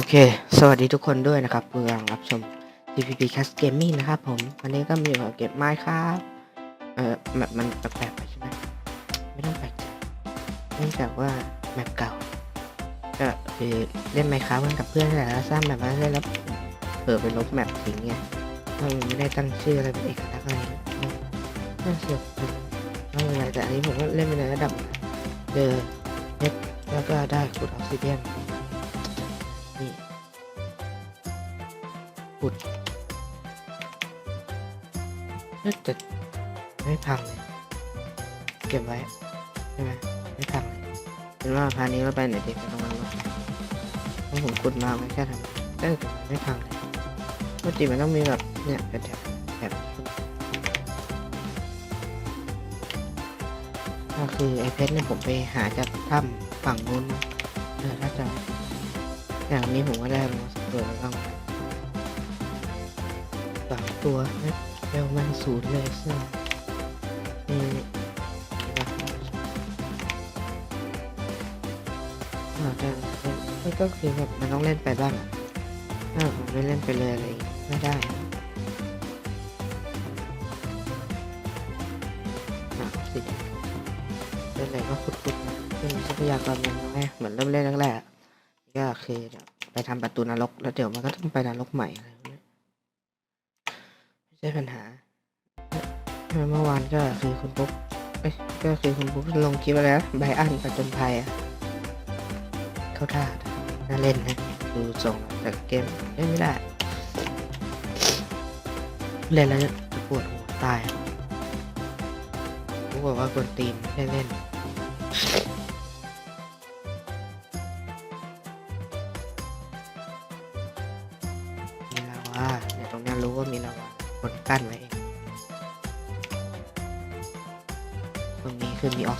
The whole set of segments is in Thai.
โอเค สวัสดีทุกคนด้วยนะครับเพื่อนรับชม TPP Cast Gaming นะครับผม วันนี้ก็มีเก็บไม้ครับ เออแบบมันแปลกๆไปใช่ไหม ไม่ต้องแปลกใจเนื่องจากว่าแมปเก่า ก็คือเล่นไมค์ครับกันกับเพื่อนแต่ละสร้างแบบมาเล่นแล้วเผลอไปลบแมปทิ้งไงก็ไม่ได้ตั้งชื่ออะไรเป็นเอกลักษณ์อะไรน่าเสียดายไม่เป็นไรแต่อันนี้ผมก็เล่นไปในระดับเดอเน็ตแล้วก็ได้ขุดออกซิเดียน ขุดเอ๊ะแต่ไม่พังเลยเก็บไว้ใช่ไหมไม่พังเลยเป็นว่าพานี้เราไปไหนดีไปตรงนั้นหรอเพราะผมขุดมาไม่แค่ทำแต่ไม่พังเลยปกติมันต้องมีแบบเนี่ยเป็นแถบแถบก็คือไอเพชรเนี่ยผมไปหาจากถ้ำฝั่งนู้นเออถ้าจะอย่างนี้ผมก็ได้มาสักตัวแล้ว ตัวนะเร็วมันศูนย์เลยซึ่งนี่เราจะมันก็คือแบบมันต้องเล่นไปบ้างอะถ้าผมไม่เล่นไปเลยอะไรไม่ได้อะอะสิเล่นอะไรก็ขุดๆนะซึ่งทรัพยากรมันน้อยเหมือนเริ่มเล่นแรกๆก็คือจะไปทำประตูนรกแล้วเดี๋ยวมันก็ต้องไปนรกใหม่อะไรแบบนี้ไม่ ใช่ปัญหา เมื่อวานก็คือคุณปุ๊กเอ้ยก็คือคุณปุ๊กลงคลิปไปแล้วไบอันประจนภัยอะเข้าท่าน่าเล่นนะดูทรงแต่เกมเล่นไม่ได้ เล่นแล้วจะปวดหัวตายปุ๊กบอกว่ากวนตีนไม่ได้เล่น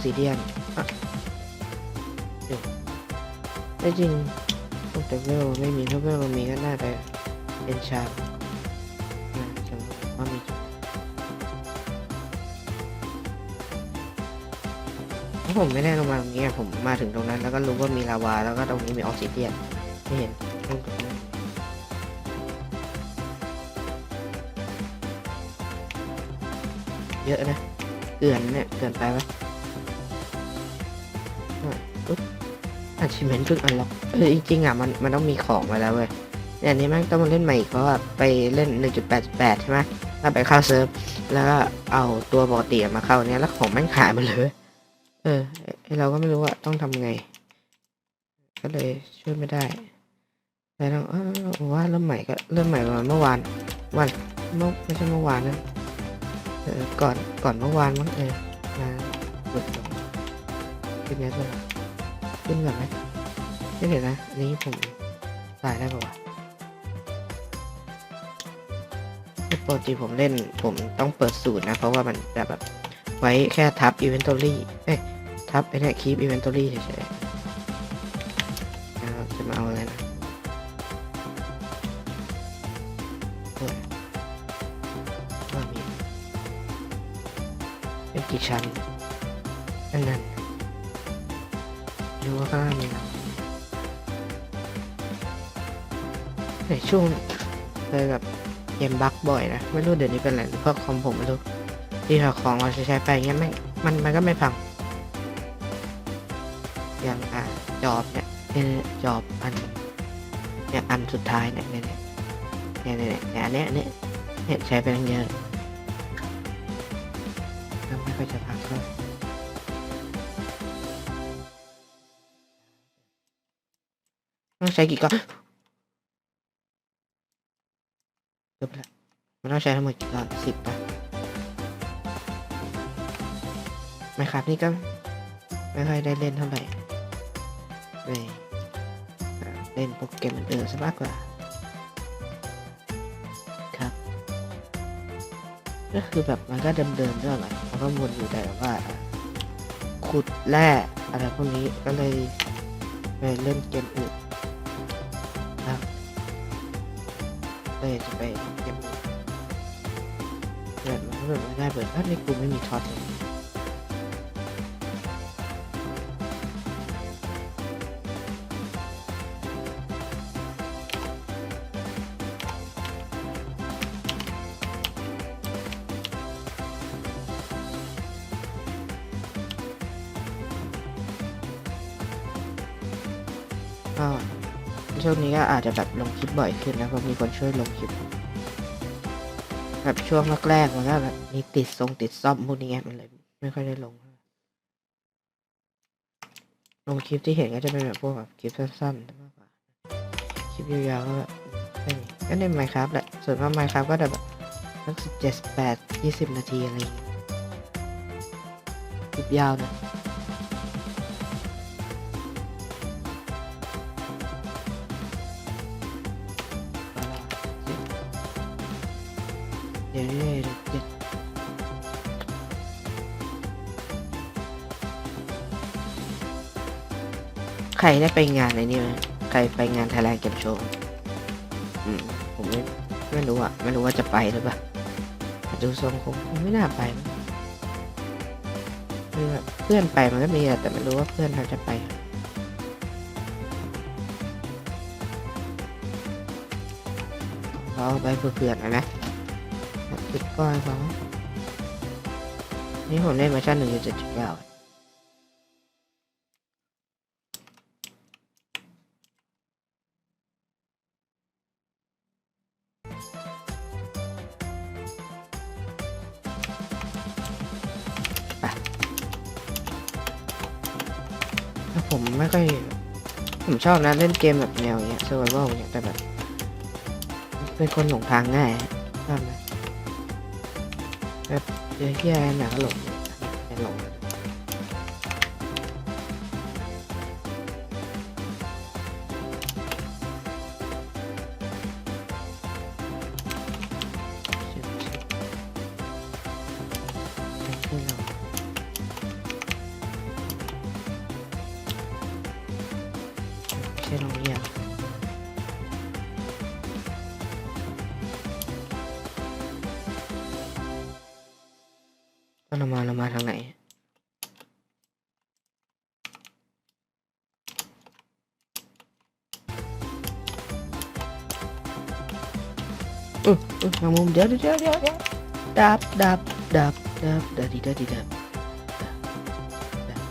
ซิเดียนอะเดี๋ยวไม่จริงตรงแต่เวลไม่มีถ้าเวลมันมีก็น่าจะเป็นชามนะจังว่ามีถ้าผมไม่ได้ลงมาตรงนี้ผมมาถึงตรงนั้น แล้วก็รู้ว่ามีลาวา แล้วก็ตรงนี้มีออกซิเดียนไม่เห็นตรงนั้นเยอะนะเกินเนี่ยเกินไปไหม ชิเมนต์เพิ่งอันล็อกเออจริงๆอะมันมันต้องมีของมาแล้วเว้ยเนี่ยนี้แม่งต้องมาเล่นใหม่อีกเพราะว่าไปเล่น 1.88 ใช่ไหมแล้วไปเข้าเซิร์ฟแล้วก็เอาตัวปกติมาเข้าเนี้ยแล้วของแม่งขายหมาเลย เออเราก็ไม่รู้ว่าต้องทำไง ก็เลยช่วยไม่ได้แต่ต้องเออว่าเริ่มใหม่ก็เริ่มใหม่ประมาณเมื่อวานวันเมื่อไม่ใช่เมื่อวานนะเออก่อนก่อนเมื่อวานมั้งเออมาเปิดตัวขึ้นเนี้ยด้วย ขึ้นแบบไหมไม่เดี๋ยวนะอันนี้ผมตายได้ป่าวะปกติผมเล่นผมต้องเปิดสูตรนะ เพราะว่ามันจะแบบไว้แค่ทับ inventory เอ้ยทับไอ้นี่ย keep inventory เฉยๆ บ่อยนะไม่รู้เดี๋ยวนี้เป็นอะไรเพราะคอมผมไม่รู้ที่เราของเราใช้ไปเงี้ยไม่มันมันก็ไม่พังอย่างอะจอบเนี่ยเนี่ยจอบอันเนี่ยอันสุดท้ายเนี่ยเนี่ยเนี่ยเนี่ยเนี่ยอันเนี้ยเนี่ยเนี่ยใช้ไปตั้งเยอะก็ไม่ค่อยจะพักเท่าไหร่ต้องใช้กี่ก้อนจบละ มันต้องใช้ทั้งหมดกี่ก้อนสิบป่ะไม่ครับนี่ก็ไม่ค่อยได้เล่นเท่าไหร่เลยเล่นโปรแกมอื่นๆซะมากกว่า ครับ ก็คือแบบมันก็เดิมๆด้วยแหละมันก็วนอยู่แต่ว่า ขุดแร่อะไรพวกนี้ก็เลยไปเล่นเกมอื่นครับเลยจะไปเล่นเกมอื่น เปิดไม่ได้เปิดถ้าในกลุ่มไม่มีท็อตเลยก็ช่วงนี้ก็อาจจะแบบลงคลิปบ่อยขึ้นนะเพราะมีคนช่วยลงคลิป แบบช่วงแรกๆมันก็แบบมีติดทรงติดซ่อมพวกนี้ไงมันเลยไม่ค่อยได้ลง ลงคลิปที่เห็นก็จะเป็นแบบพวกแบบคลิปสั้นๆมากกว่าคลิปยาวๆก็แบบแค่นี้ก็ในไมค์ครับแหละส่วนมากไมค์ครับก็จะแบบสักสิบเจ็ดแปดยี่สิบนาทีอะไรอย่างเงี้ยคลิปยาวหนะ ใครได้ไปงานไอ้นี่ไหมใครไปงานไทยแลนด์เกมโชว์อืมผมไม่ไม่รู้อะไม่รู้ว่าจะไปหรือเปล่าดูทรงคงไม่น่าไปมั้งคือแบบเพื่อนไปมันก็มีแต่ไม่รู้ว่าเพื่อนเขาจะไปเราไปเพื่อนนะนะติดก้อยเขานี่ผมเล่นเวอร์ชันหนึ่งจุดเจ็ดเก้า ชอบนะเล่นเกมแบบแนวเงี้ยเซอร์ไวเวลเงี้ยแต่แบบ เป็นคนหลงทางง่ายชอบนะแบบเจอที่อะไรหนักหลงไม่หลงเลย เดี๋ยวเดี๋ยวเดี๋ยวเดี๋ยวดับดับดับดับดับดีดับดีดับดับ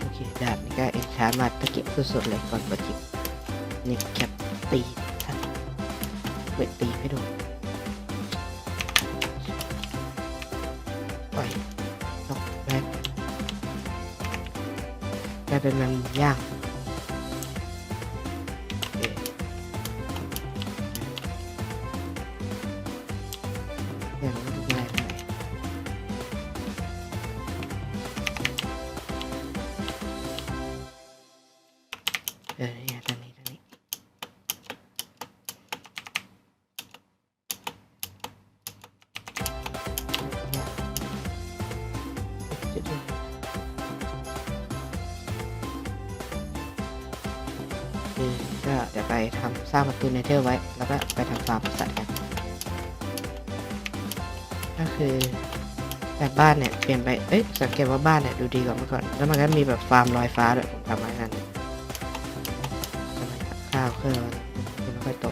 โอเคดาบนี่ก็เอ็กชาร์มาตะเกียบสดๆเลยก่อนปิดคลิปนี่แคปตีทัดเวทตีไม่โดนปล่อยนกแรกกลายเป็นแมงมุมย่าง ก็ไปทำฟาร์มสัตว์กันก็คือแบบบ้านเนี่ยเปลี่ยนไป เอ้ยสังเกตว่าบ้านเนี่ยดูดีกว่าเมื่อก่อน แล้วมันก็มีแบบฟาร์มลอยฟ้าด้วยผมทำไว้กันทำไมข้าวเครื่องมันไม่ค่อยโต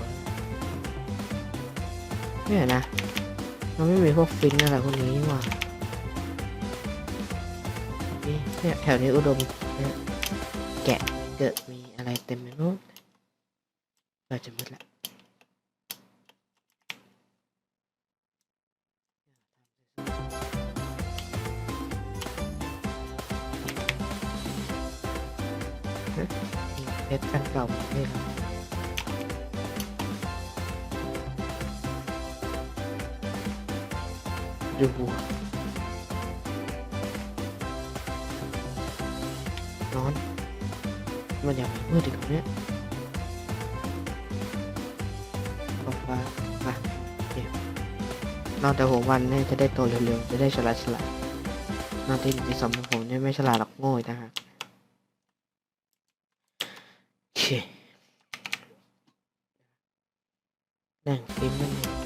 เนี่ยนะ มันไม่มีพวกฟินอะไรพวกนี้นี่ว่านี่เนี่ยแถวนี้อุดมแกะเกิดมีอะไรเต็มไปหมดเราจะมืดละ เพชรอันเก่าไม่ครับดูวัวนอนมันยังไม่มืดอีกเนี่ยบอกว่าอะโอเคนอนแต่หัววันเนี่ยจะได้โตเร็วๆ จะได้ฉลาดฉลาดนอนตีหนึ่งตีสองของผมเนี่ยไม่ฉลาดหรอกโง่อีกนะฮะโอเค แบ่งฟิ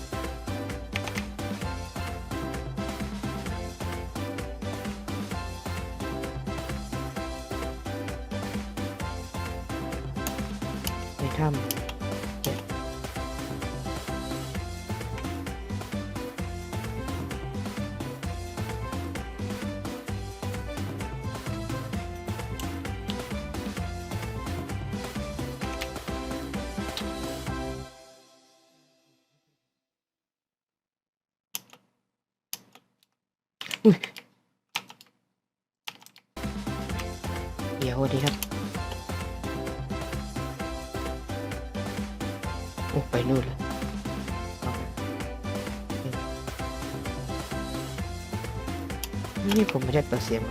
เดี๋ยวดีครับโอ้ไปนู่นแล้วนี่ผมไม่ได้เปิดเสียง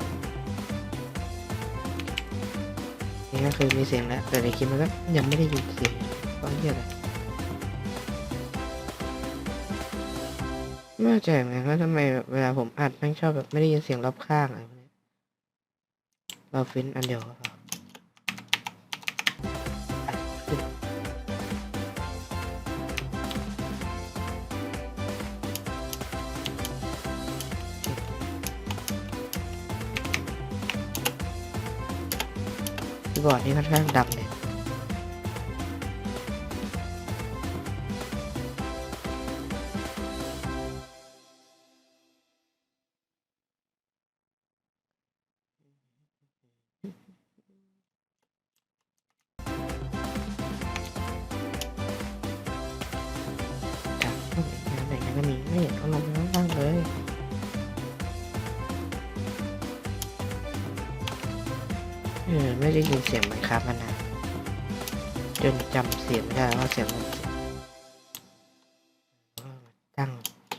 นี่ก็คือมีเสียงแล้ว แต่ในคลิปมันก็ยังไม่ได้ยินเสียงเพราะเหี้ยอะไร ไม่เข้าใจเหมือนกันว่าทำไมแบบเวลาผมอัดแม่งชอบแบบไม่ได้ยินเสียงรอบข้างอะไรพวกนี้เราฟินอันเดียวก็พออัดขึ้นคีย์บอร์ดนี่ค่อนข้างดังเลย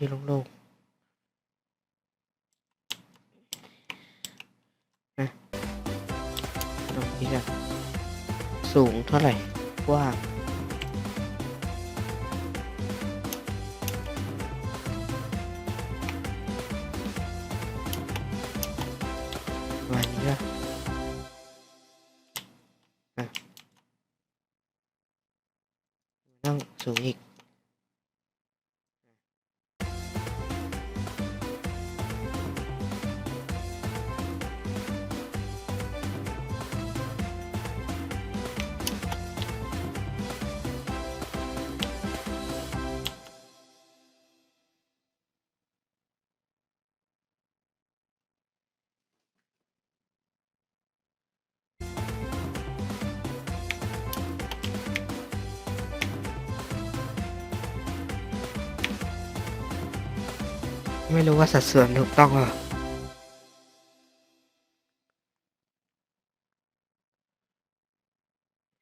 ที่โล่งๆนะลองคิดกันสูงเท่าไหร่กว้างประมาณนี้ก็อะต้องสูงอีก ไม่รู้ว่าสัดส่วนถูกต้องหรอ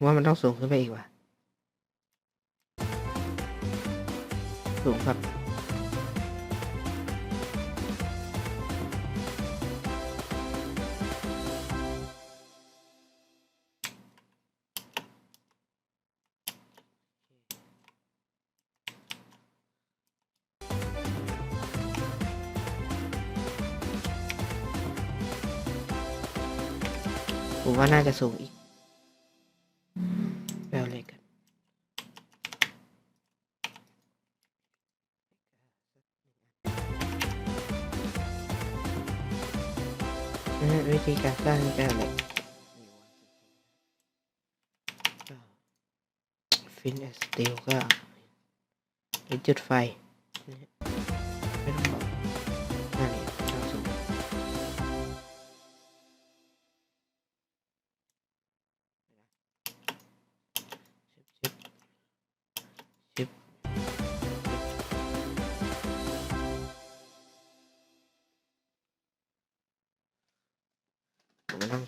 ว่ามันต้องสูงขึ้นไปอีกว่ะสูงครับ จะสูงอีกแปลเล็กกันวิธีการสร้างแปลเล็กฟินแอสติลก็จุดไฟ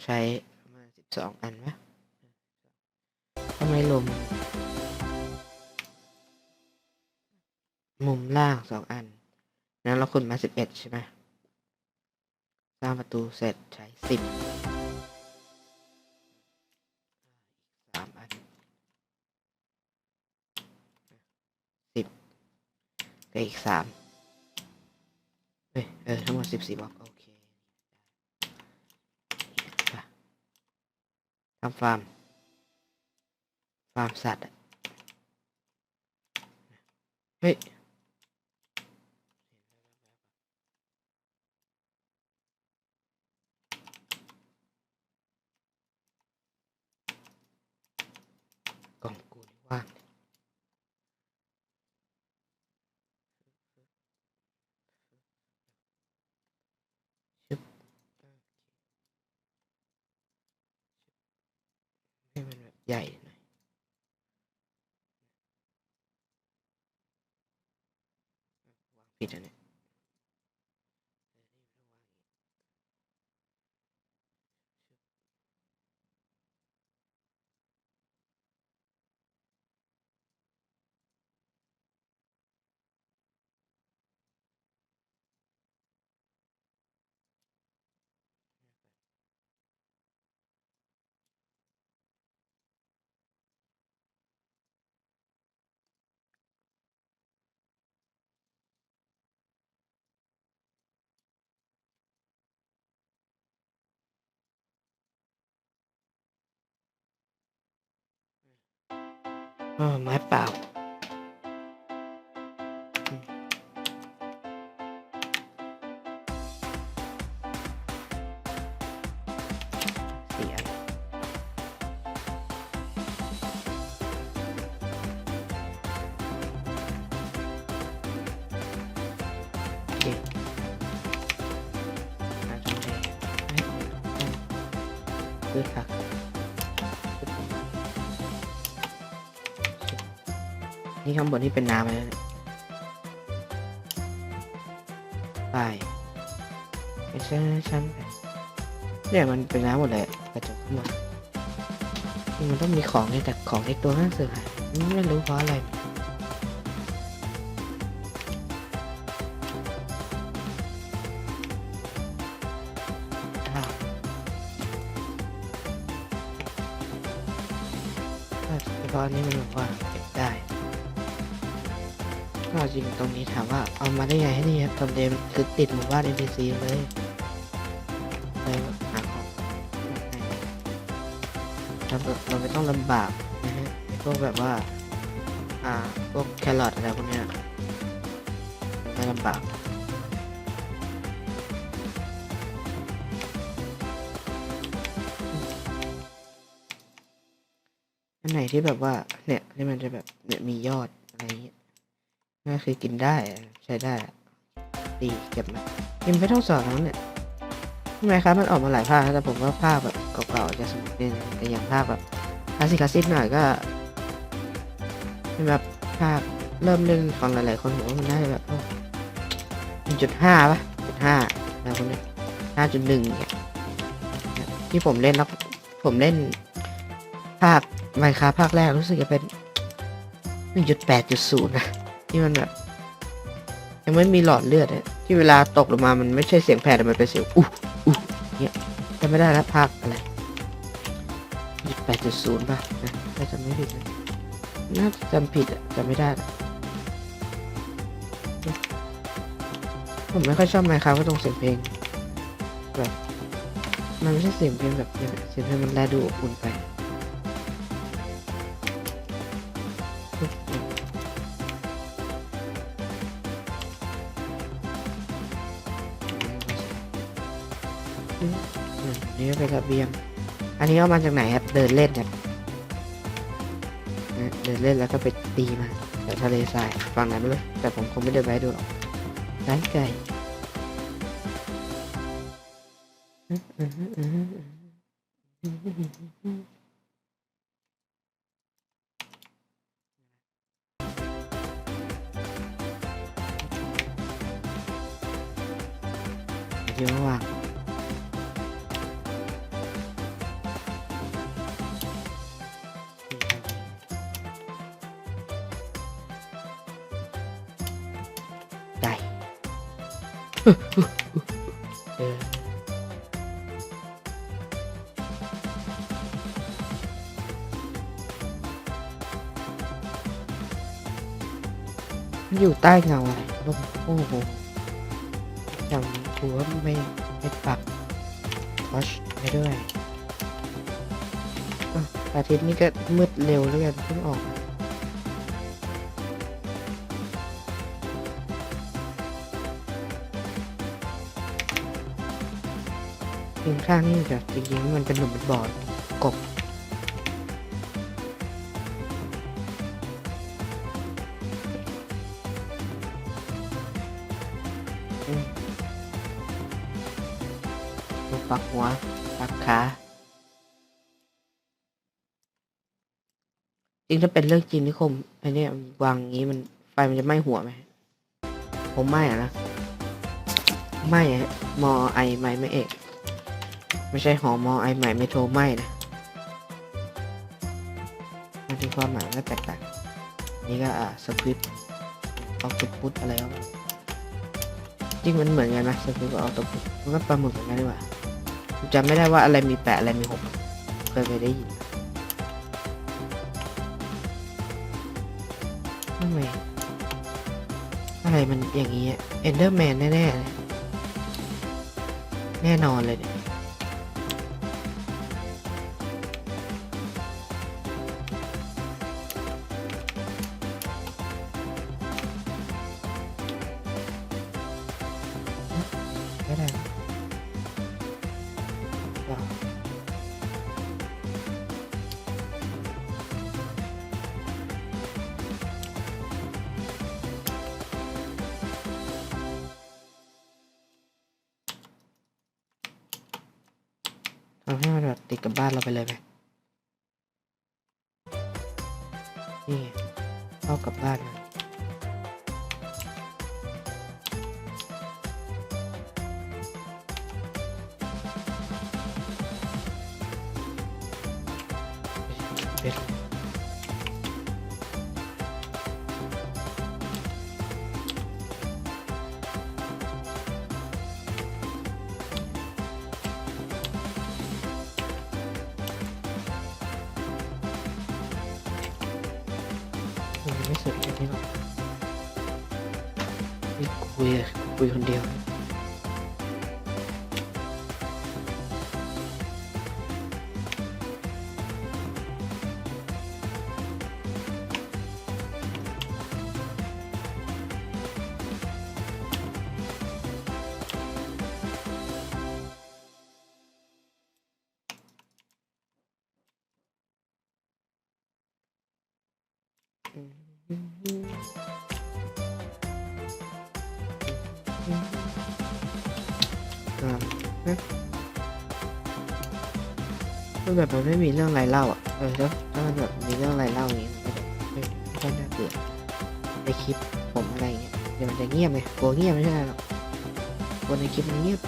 ใช้ประมาณสิบสองอันวะทำไมลม มุมล่างสองอัน นั้นเราขุดมาสิบเอ็ดใช่ไหมสร้างประตูเสร็จใช้สิบสามอันสิบก็อีกสามเฮ้ยเออ ทั้งหมดสิบสี่บล็อกโอเคไป ทำฟาร์ม ฟาร์มสัตว์เฮ้ย กล่องกูนี่ว่าง ให้มันแบบใหญ่หน่อย วา อ๋อไม้เปล่าอืม นี่ข้างบนที่เป็นน้ำเลยนะไปไม่ใช่ชั้นเนี่ยมันเป็นน้ำหมดเลยกระจกข้างบนมันต้องมีของในี่แต่ของในตัวน่าเสือหายไม่รู้เพราะอะไร ตรงนี้ถามว่าเอามาได้ไงให้นี่ครับทำเดมคือติดหมู่บ้าน NPC เลยเลยหาของเราแบเราไม่ต้องลำบากนะฮะพวกแบบว่า อ่าพวกแครอทอะไรพวกเนี้ยไม่ลำบากอันไหนที่แบบว่า เนี่ยที่มันจะแบบเนี่ยมียอดอะไรอย่างเงี้ย ก็คือกินได้ใช้ได้ดีเก็บมายังไม่ต้องสอนแล้วเนี่ยทำไมครับมันออกมาหลายภาคแต่ผมว่าภาคแบบเก่าๆจะสนุกดีนแต่อย่างภาคแบบคลาสสิกคลาสสิกหน่อยก็เป็นแบบภาคเริ่มเล่นของหลายๆคนผมว่ามันน่าจะแบบหนึ่งจุดห้าป่ะจุดห้าอะไรพวกนี้ห้าจุดหนึ่งเนี่ยที่ผมเล่นแล้วผมเล่นภาคไมค้าภาคแรกรู้สึกจะเป็นหนึ่งจุดแปดจุดศูนย์นะ ที่มันแบบ ยังไม่มีหลอดเลือดเนี่ยที่เวลาตกลงมามันไม่ใช่เสียงแผ่แต่มันเป็นเสียงอู้อู้เนี่ยจำไม่ได้แล้วภาคอะไรยี่แปดจุดศูนย์ป่ะนะถ้าจำไม่ผิดนะน่าจะจำผิดอะจำไม่ได้ผมไม่ค่อยชอบไมค์ครับก็ตรงเสียงเพลงแบบมันไม่ใช่เสียงเพลงแบบเนี่ยเสียงเพลงมันแลดูอบอุ่นไป เบียง อันนี้เอามาจากไหนครับ เดินเล่นครับเดินเล่นแล้วก็ไปตีมาแถวทะเลทรายฝั่งไหนไม่รู้แต่ผมคงไม่เดินไปให้ดูหรอกร้านไก่เดี๋ยวว่า อยู่ใต้เงาอะไรลมโอ้โหจำหัวไม่ไม่ปักวอชไปด้วยอะอาทิตย์นี้ก็มืดเร็วแล้วกันเพิ่งออกเพียงข้างนี่จะจริงๆมันเป็นหลุมเป็นบ่อกบ จริงถ้าเป็นเรื่องจริงนี่คมอันเนี้ยวางงี้มันไฟมันจะไหม้หัวไหมผมไหม้อะนะไหม้อะมอไอไหม้ไม่เอก ไม่ใช่หอมอไอใหม่ไม่โทรไหม่นะมันมีความหมายและแตกต่างนี่ก็อ่าสคริปต์ออกตุพุตอะไรวะจริงมันเหมือนกันนะสคริปต์กับออกตุพุตมันก็ปลาหมึกเหมือนกันดีกว่าจำไม่ได้ว่าอะไรมีแปดอะไรมีหกเคยไปได้ยิน ทำไมอะไรมันอย่างนี้เอนเดอร์แมนแน่ๆเลยแน่นอนเลยเนี่ย ไปเลยไหมนี่เข้ากับบ้านมันเป็ด นี่หรอกนี่คุยอะคุยคนเดียว อ่าเอ๊ะมันแบบมันไม่มีเรื่องอะไรเล่าอะ เออถ้าถ้ามันแบบมีเรื่องอะไรเล่าอย่างงี้มันก็ไม่ไม่ค่อยน่าเบื่อในคลิปผมอะไรเงี้ยเดี๋ยวมันจะเงียบไงกลัวเงียบไม่ใช่ไหรอกกลัวในคลิปมันเงียบ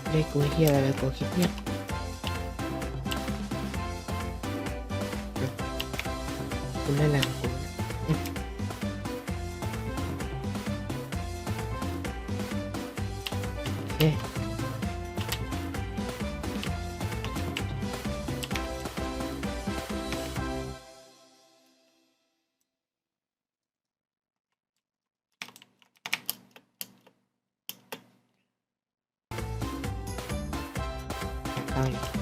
ไม่ได้กลัวเฮียอะไรเลยกลัวคลิปเงียบ คุณเล่นอะไรงคุณโอเคข้าอยู่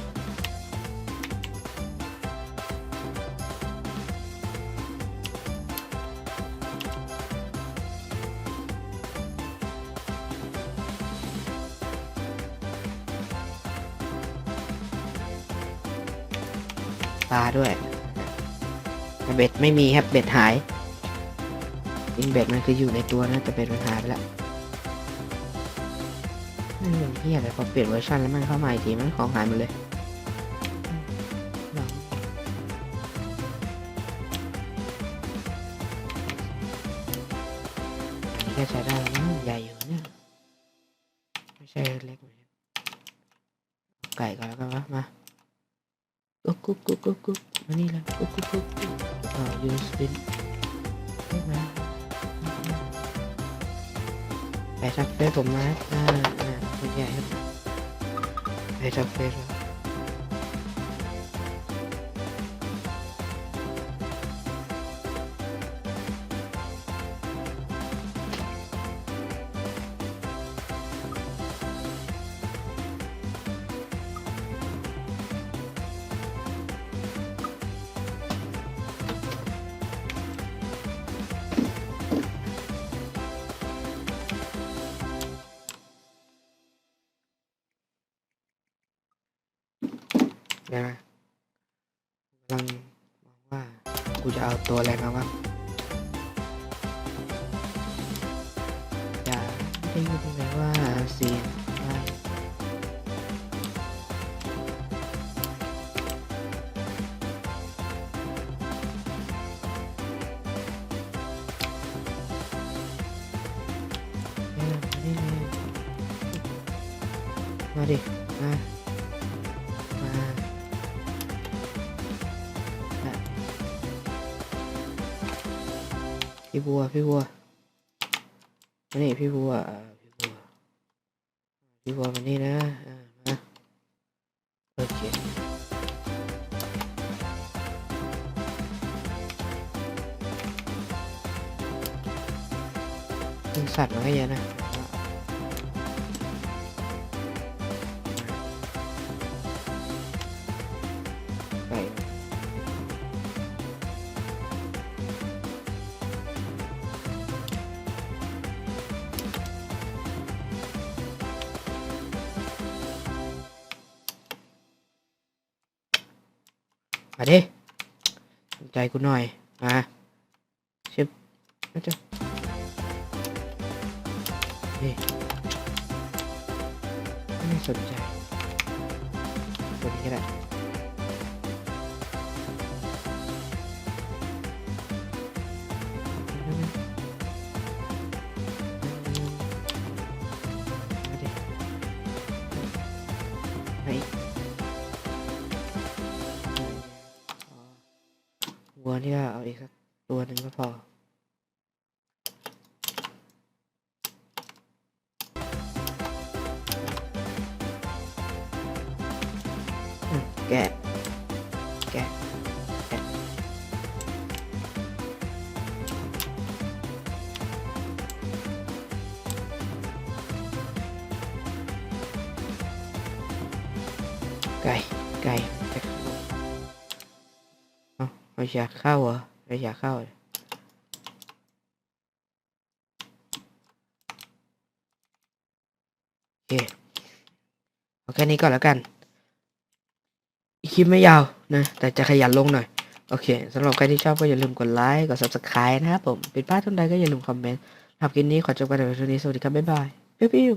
ปลาด้วยเบ็ดไม่มีครับเบ็ดหายจริงเบ็ดมันคืออยู่ในตัวนะแต่เบ็ดมันหายไปแล้วนั่นอย่างที่อะไรพอเปลี่ยนเวอร์ชันแล้วมันเข้ามาอีกทีมันของหายหมดเลยอืมลองอันนี้ก็ใช้ได้นะใหญ่อยู่เนี่ยไม่ใช่เล็กเหมือนกันเอาไก่ก่อนแล้วกันวะมา กุ๊กกุ๊กกุ๊กกุ๊กกุ๊กมานี่แล้วกุ๊กกุ๊กกุ๊กอ่ายูสปินใช่ไหมไปทักเฟซผมมาอ่าอ่าคุณใหญ่ครับไปทักเฟซ เอาตัวอะไรมาบ้างอย่าได้ยินเลยว่าเสียง พี่วัวนี่พี่วัวอ่า มาดิสนใจกูหน่อย มาชิบมาจ้ะนี่ไม่สนใจตัวนี้ก็ได้ นี่ก็เอาอีกสักตัวหนึ่งก็พอแกะ เอาเอยากเข้าเหรอไม่อยากเข้าโอเคเอาแค่นี้ก่อนแล้วกันคลิปไม่ยาวนะ แต่จะขยันลงหน่อย โอเคสำหรับใครที่ชอบก็อย่าลืมกดไลค์ กด subscribe นะครับผม เป็นพลาดทุนใดก็อย่าลืมคอมเมนต์สำหรับคลิปนี้ขอจบกันแต่เพียงเท่านี้ สวัสดีครับ บ๊ายบาย ปิ้ว